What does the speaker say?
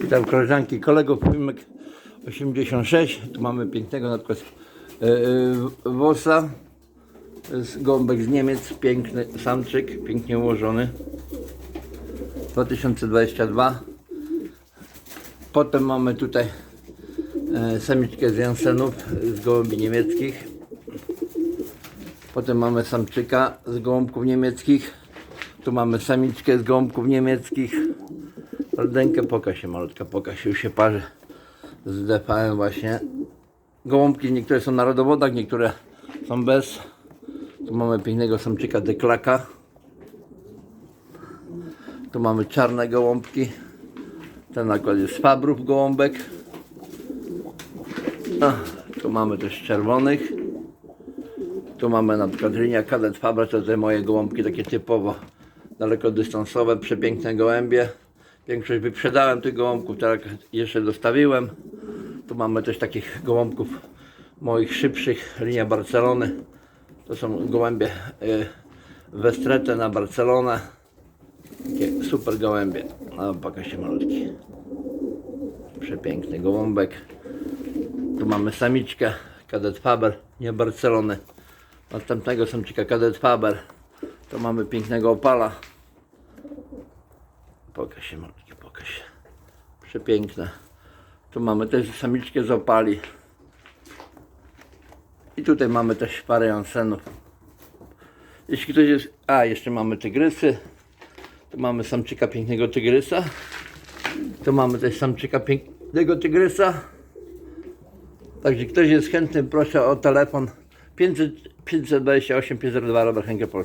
Witam koleżanki, kolegów, filmek 86. Tu mamy pięknego na przykład e, e, wosa. Gąbek z Niemiec, piękny samczyk, pięknie ułożony. 2022. Potem mamy tutaj e, samiczkę z Jansenów, z gołębi niemieckich. Potem mamy samczyka z gołąbków niemieckich. Tu mamy samiczkę z gołąbków niemieckich. Rdenkę pokaż się malutka, pokaż się, już się parzy z DPM właśnie. Gołąbki niektóre są na rodowodach, niektóre są bez. Tu mamy pięknego samczyka deklaka. Tu mamy czarne gołąbki. Ten nakład jest fabrów gołąbek. A, tu mamy też czerwonych. Tu mamy na przykład linia kadet Fabra, to te moje gołąbki takie typowo dalekodystansowe, przepiękne gołębie. Większość wyprzedałem tych gołąbków, teraz jeszcze dostawiłem. Tu mamy też takich gołąbków moich szybszych, linia Barcelony. To są gołębie Westrete na Barcelonę. Takie super gołębie. Pokaż się malutki. Przepiękny gołąbek. Tu mamy samiczkę, kadet Faber, nie Barcelony. Następnego samczyka kadet Faber. To mamy pięknego opala. Pokaż się malutki, pokaż się. Przepiękne. Tu mamy też samiczkę z opali. I tutaj mamy też parę jansenów. Jeśli ktoś jest... A, jeszcze mamy tygrysy. Tu mamy samczyka pięknego tygrysa. Tu mamy też samczyka pięknego tygrysa. Także ktoś jest chętny, proszę o telefon 500, 528 502 Robert Henke Polski.